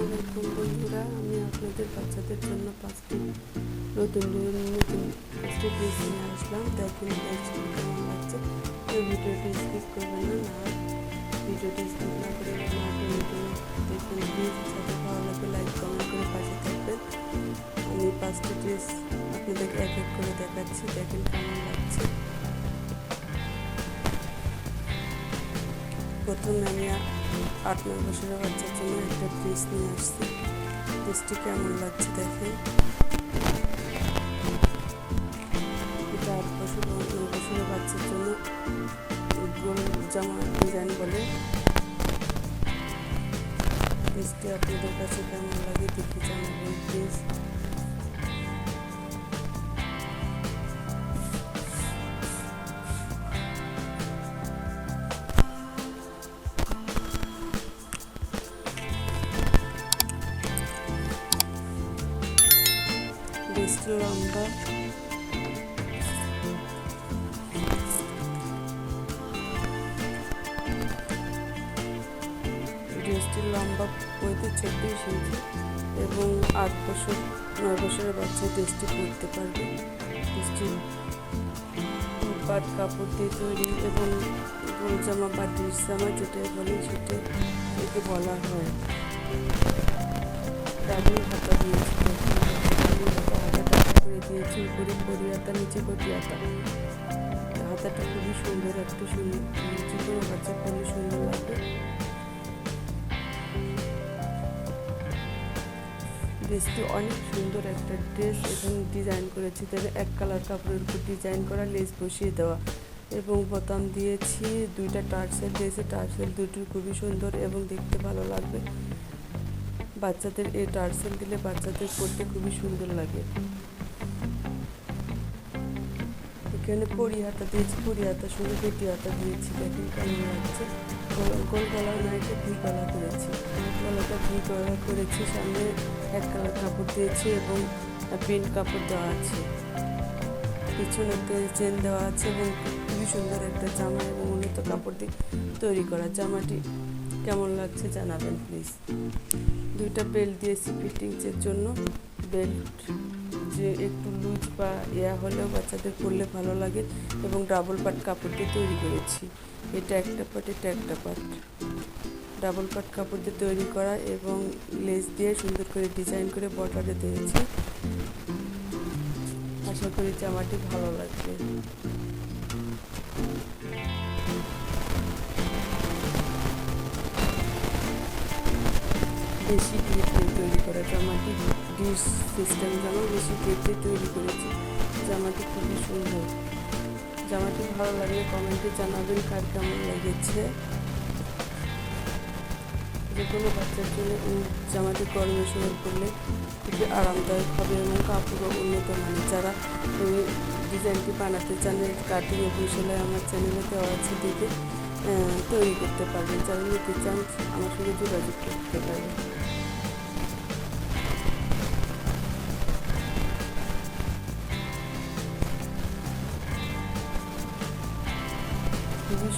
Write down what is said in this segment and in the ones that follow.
আলাইকুম বন্ধুরা আমি আপনাদের বাচ্চাদের জন্য পাঁচটি নতুন নতুন পাঁচটি ড্রেস নিয়ে আসলাম। দেখেন দেখছেন কেমন লাগছে। কেউ ভিডিওটি স্কিপ করবেন না। না ভিডিওটি স্কিপ না করে না ভিডিও দেখবেন প্লিজ সাথে ভালো লাগবে লাইক কমেন্ট করে পাশে থাকবেন। আমি পাঁচটি ড্রেস আপনাদেরকে এক এক করে দেখাচ্ছি। দেখেন কেমন লাগছে। প্রথমে আমি আট নয় বছরের বাচ্চার জন্য একটা ড্রেস নিয়ে আসছি। ড্রেসটি কেমন লাগছে দেখে? এটা আট বছর নয় বছরের বাচ্চার জন্য জামা ডিজাইন বলে। ড্রেসটি আপনাদের কাছে কেমন লাগে দেখে জানাবেন প্লিজ ড্রেসটির লম্বা পঁয়ত্রিশ ছত্রিশ ইঞ্চি এবং আট বছর, নয় বছরের বাচ্চা ড্রেসটি পরতে পারবে। ড্রেসটি পাট কাপড় দিয়ে তৈরি এবং গোল জামা বা ড্রেস জামা যেটা বলে সেটা একে বলা হয়। ডাবল হাতা দিয়েছি। করে দিয়েছি উপরে করি হাতা, নিচে কটি হাতা। হাতাটা খুবই সুন্দর, একটা সুন্দর যে কোনো বাচ্চা খুবই সুন্দর লাগবে। ড্রেসটি অনেক সুন্দর একটা ড্রেস এখানে ডিজাইন করেছি। তাহলে এক কালার কাপড়ের উপর ডিজাইন করা লেস বসিয়ে দেওয়া এবং বোতাম দিয়েছি। দুইটা টার্সেল দিয়েছি। টার্সেল দুটি খুবই সুন্দর এবং দেখতে ভালো লাগবে। বাচ্চাদের এই টার্সেল দিলে বাচ্চাদের পড়তে খুবই সুন্দর লাগে। এখানে পরি হাতা দিয়েছি। পরি হাতার সঙ্গে পেটি হাতা দিয়েছি। দেখেন কেমন লাগছে। গোল- গোল গলা না এটা ভি গলা করেছি। গলাটা ভি গলা করেছি, সামনে এক কালার কাপড় দিয়েছি এবং প্রিন্ট কাপড় দেওয়া আছে। পিছনেতে চেন দেওয়া আছে এবং খুবই সুন্দর একটা জামা এবং উন্নত কাপড় দিয়ে তৈরি করা। জামাটি কেমন লাগছে জানাবেন প্লিজ দুইটা বেল্ট দিয়েছি ফিটিংসের জন্য। বেল্ট যে একটু লুজ বা ইয়া হলেও বাচ্চাদের পরলে ভালো লাগে এবং ডাবল পাট কাপড় দিয়ে তৈরি করেছি। এটা একটা পাট এটা একটা পাট ডাবল পাট কাপড় দিয়ে তৈরি করা এবং লেস দিয়ে সুন্দর করে ডিজাইন করে বর্ডারে দিয়েছি। আশা করি জামাটি ভালো লাগবে। বেশি গেট দিয়ে তৈরি করা জামাটি ডিস সিস্টেম জামা বেশি গেট দিয়ে তৈরি করেছি। জামাটি খুবই সুন্দর। জামাটি ভালো লাগলে কমেন্টে জানাবেন কার কেমন লেগেছে। যে কোনো বাচ্চার জন্য জামাটি গরমের সময় পরলে খুবই আরামদায়ক হবে এবং কাপড়ও উন্নত মানের। যারা এই ডিজাইনটি বানাতে চান কাটিং এবং সেলাই আমার চ্যানেলে দেওয়া আছে দেখে তৈরি করতে পারবেন। যারা নিতে চান, আমার সঙ্গে যোগাযোগ করতে পারবেন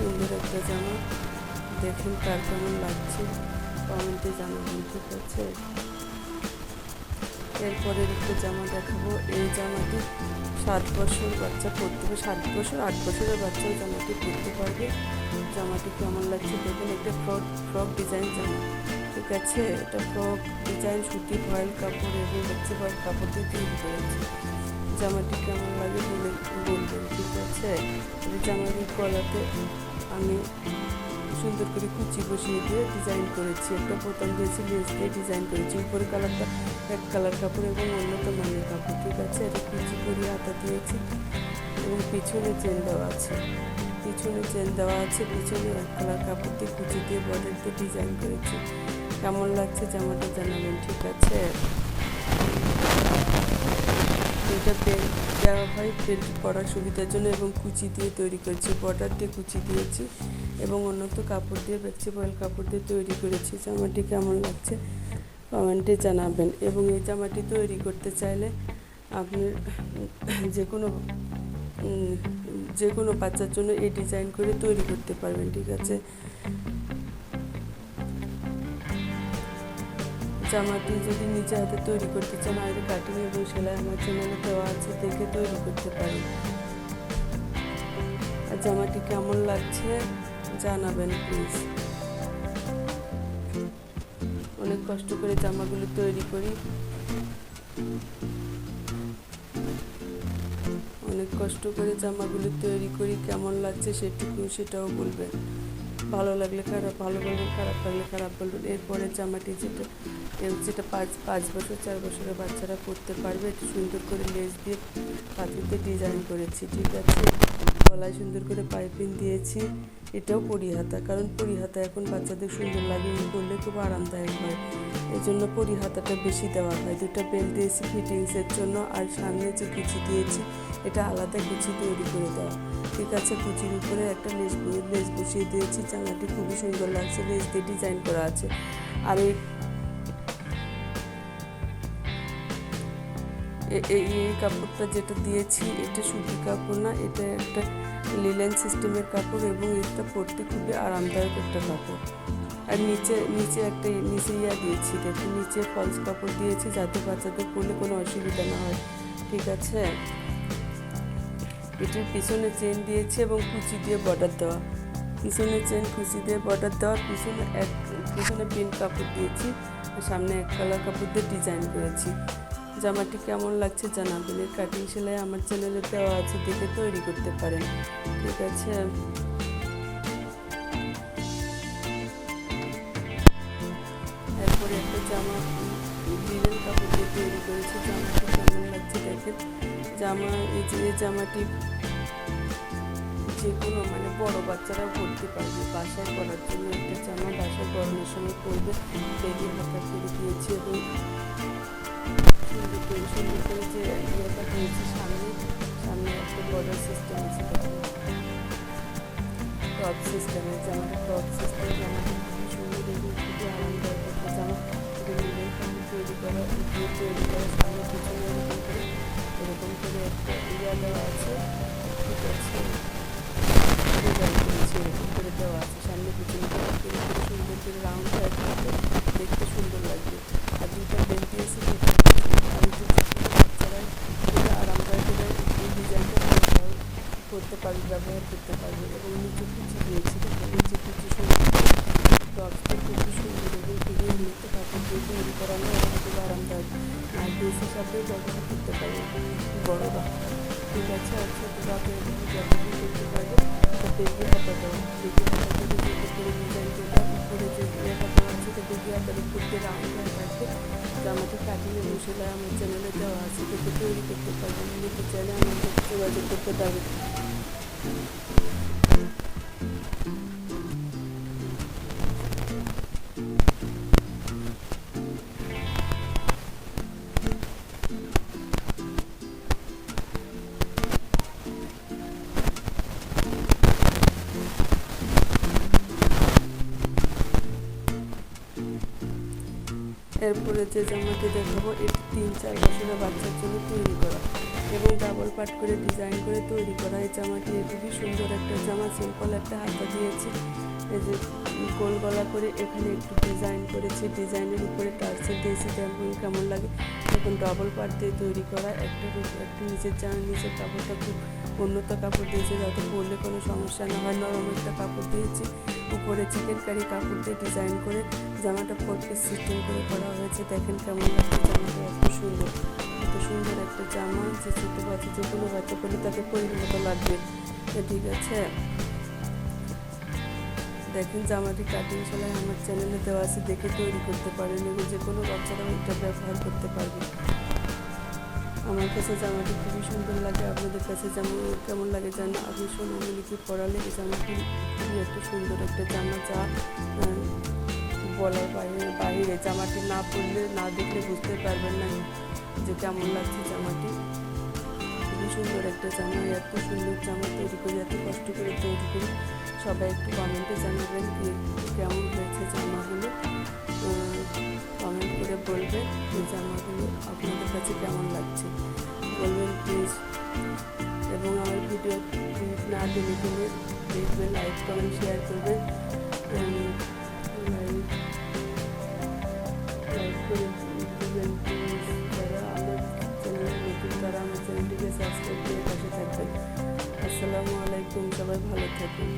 সুন্দর একটা জামা। দেখুন তার কেমন লাগছে। কমেন্টে জানাবেন ঠিক আছে এরপরের একটা জামা দেখাবো। এই জামাটি সাত বছর বাচ্চা পরতে পারবে সাত বছর, আট বছরের বাচ্চাও জামাটি পরতে পারবে। জামাটি কেমন লাগছে দেখুন। একটা ফ্রক ফ্রক ডিজাইন জামা। ঠিক আছে? এটা ফ্রক ডিজাইন, সুতি, ভয়েল কাপড় এবং হচ্ছে ভয়েল কাপড় দিয়ে তৈরি করেছি জামাটি কেমন লাগে বলে বলবেন, ঠিক আছে? জামাটির গলাতে আমি সুন্দর করে কুচি বসিয়ে দিয়ে ডিজাইন করেছি। একটা বোতাম দিয়েছি, লেস দিয়ে ডিজাইন করেছি। উপরে কালারটা এক কালার কাপড় এবং উন্নত মানের কাপড়, ঠিক আছে? এটা কুচি করে হাতা দিয়েছি এবং পিছনে চেন দেওয়া আছে। পিছনে চেন দেওয়া আছে, পিছনে এক কালার কাপড় দিয়ে কুচি দিয়ে বর্ডার দিয়ে ডিজাইন করেছি। কেমন লাগছে জামাটা জানাবেন, ঠিক আছে? এটা বেল্ট দেওয়া হয় বেল্ট পরার সুবিধার জন্য এবং কুচি দিয়ে তৈরি করেছি, বর্ডার দিয়ে কুচি দিয়েছি এবং অন্যত কাপড় দিয়ে বেচি বয়েল কাপড় দিয়ে তৈরি করেছি। জামাটি কেমন লাগছে কমেন্টে জানাবেন এবং এই জামাটি তৈরি করতে চাইলে আপনি যে কোনো যে কোনো বাচ্চার জন্য এই ডিজাইন করে তৈরি করতে পারবেন, ঠিক আছে? জামাটি যদি নিজে হাতে তৈরি করতে চান আগে কাটিং এবং সেলাই আমার চ্যানেলে দেওয়া আছে, দেখে তৈরি করতে পারেন। আর জামাটি কেমন লাগছে জানাবেন প্লিজ অনেক কষ্ট করে জামাগুলো তৈরি করি। অনেক কষ্ট করে জামাগুলো তৈরি করি, কেমন লাগছে সেটুকু সেটাও বলবেন। ভালো লাগলে খারাপ, ভালো বলবেন খারাপ, লাগলে খারাপ বলবেন এরপরে জামাটি যেটা যেটা পাঁচ পাঁচ বছর, চার বছরের বাচ্চারা পরতে পারবে, একটু সুন্দর করে লেস দিয়ে পাতিতে ডিজাইন করেছি, ঠিক আছে? গলায় সুন্দর করে পাইপিং দিয়েছি। এটাও পরিহাতা, কারণ পরিহাতা এখন বাচ্চাদের সুন্দর লাগে পরলে খুব আরামদায়ক হয়। এই জন্য পরিহাতাটা বেশি দেওয়া হয়। দুটা বেল্ট দিয়েছি, ফিটিংসের জন্য, আর সামনে যে কুচি দিয়েছি, এটা আলাদা কুচি তৈরি করে দেওয়া। ঠিক আছে, কুচির উপরে একটা লেস লেস বসিয়ে দিয়েছি জামাটি খুবই সুন্দর লাগছে, লেস দিয়ে ডিজাইন করা আছে। আর এই এই কাপড়টা যেটা দিয়েছি, এটা সুতি কাপড় না, এটা একটা লিলেন সিস্টেমের কাপড় এবং এটা পরতে খুবই আরামদায়ক একটা কাপড়। আর নিচে নিচে একটা নিচে ইয়া দিয়েছি, দেখুন, নিচে ফলস কাপড় দিয়েছি যাতে বাচ্চাদের পরলে কোনো অসুবিধা না হয়। ঠিক আছে? এটির পিছনে চেন দিয়েছি এবং কুচি দিয়ে বর্ডার দেওয়া। পিছনে চেন কুচি দিয়ে বর্ডার দেওয়া, পিছনে এক, পিছনে পিন কাপড় দিয়েছি সামনে এক কালার কাপড় দিয়ে ডিজাইন করেছি। জামাটি কেমন লাগছে জানাবেন। এর কাটিং সেলাই আমার চ্যানেলে দেওয়া আছে দেখে তৈরি করতে পারেন। ঠিক আছে? এরপরে একটা জামা লিলেন কাপড় দিয়ে তৈরি করেছি। জামাটি কেমন লাগছে দেখেন। জামা, এই যে জামাটি যে কোনো মানে বড় বাচ্চারাও পরতে পারবে। বাসায় পরার জন্য একটা জামা বাসায় গরমের সময় পরবে। বেবি হাতা করে দিয়েছি এবং যে ইয়েটা সামনে সামনে একটা সিস্টেম আছে টপ সিস্টেমের জামাটা টপ সিস্টেম জামাটা সুন্দর খুবই আরামদায়ক একটা জামা তৈরি করা তৈরি করা সামনে পিছনে এরকম করে এরকম করে একটা ইয়া দেওয়া আছে ঠিক আছে দেওয়া আছে সামনে পিছনে সুন্দর করে রাউন্ড দেখতে সুন্দর লাগবে আর দুইটা বেল্ট দিয়েছি দুইটা আর একটু বাচ্চারা খুবই আরামদায়ক করে এই ডিজাইনটা ব্যবহার পারবে ব্যবহার করতে পারবে এবং নিচে কুচি দিয়েছি দেখুন নিচে কুচি করতে পারবে এরপরে যে জামাটি দেখাবো এটি তিন চার বছরের বাচ্চার জন্য তৈরি করা। এবং ডাবল পাট করে ডিজাইন করে তৈরি করা এই জামাটি। খুবই সুন্দর একটা জামা সিম্পল একটা হাতা দিয়েছি। এই যে গোল গলা করে এখানে একটু ডিজাইন করেছি। ডিজাইনের উপরে টার্সেল দিয়েছি যেমন কেমন লাগে। এখন ডবল পাট দিয়ে তৈরি করা একটা একটা নিচের জামা নিচের কাপড়টা খুব উন্নত কাপড় দিয়েছি। যাতে পরলে কোনো সমস্যা না হয়। নরম একটা কাপড় দিয়েছি। উপরে চিকেন কারি কাপড় দিয়ে ডিজাইন করে জামাটা ফোর সিস্টেম করে করা হয়েছে। দেখেন কেমন লাগছে জামাটা, এত সুন্দর। এত সুন্দর একটা জামা যে ছোটো বাচ্চা যে কোনো বাচ্চা করলে তাকে পরিণত লাগবে। ঠিক আছে, দেখেন জামাটি কাটিং সেলাই আমার চ্যানেলে দেওয়া আছে, দেখে তৈরি করতে পারেন এবং যে কোনো বাচ্চারাও এটা ব্যবহার করতে পারবে। আমার কাছে জামাটি খুবই সুন্দর লাগে, আপনাদের কাছে যেমন, কেমন লাগে জানো, আপনি সোনামণিকে পরালে এই জামাটি খুবই একটা সুন্দর একটা জামা, যা বলার বাইরে বাইরে জামাটি না পরলে, না দেখলে বুঝতে পারবেন না। যে কেমন লাগছে জামাটি খুবই সুন্দর একটা জামা এত সুন্দর জামা তৈরি করি এত কষ্ট করে তৈরি করি সবাই একটু কমেন্টে জানাবেন কেমন হয়েছে জামাগুলো কমেন্ট করে বলবেন এই জামাগুলো আপনাদের কাছে কেমন লাগছে বলবেন প্লিজ এবং আমার ভিডিও না টেনে টেনে দেখবেন লাইক কমেন্ট শেয়ার করবেন লাইক লাইক তারা আমার চ্যানেলটিকে সাবস্ক্রাইব করে পাশে থাকবেন। আসসালামু আলাইকুম সবাই ভালো থাকুন।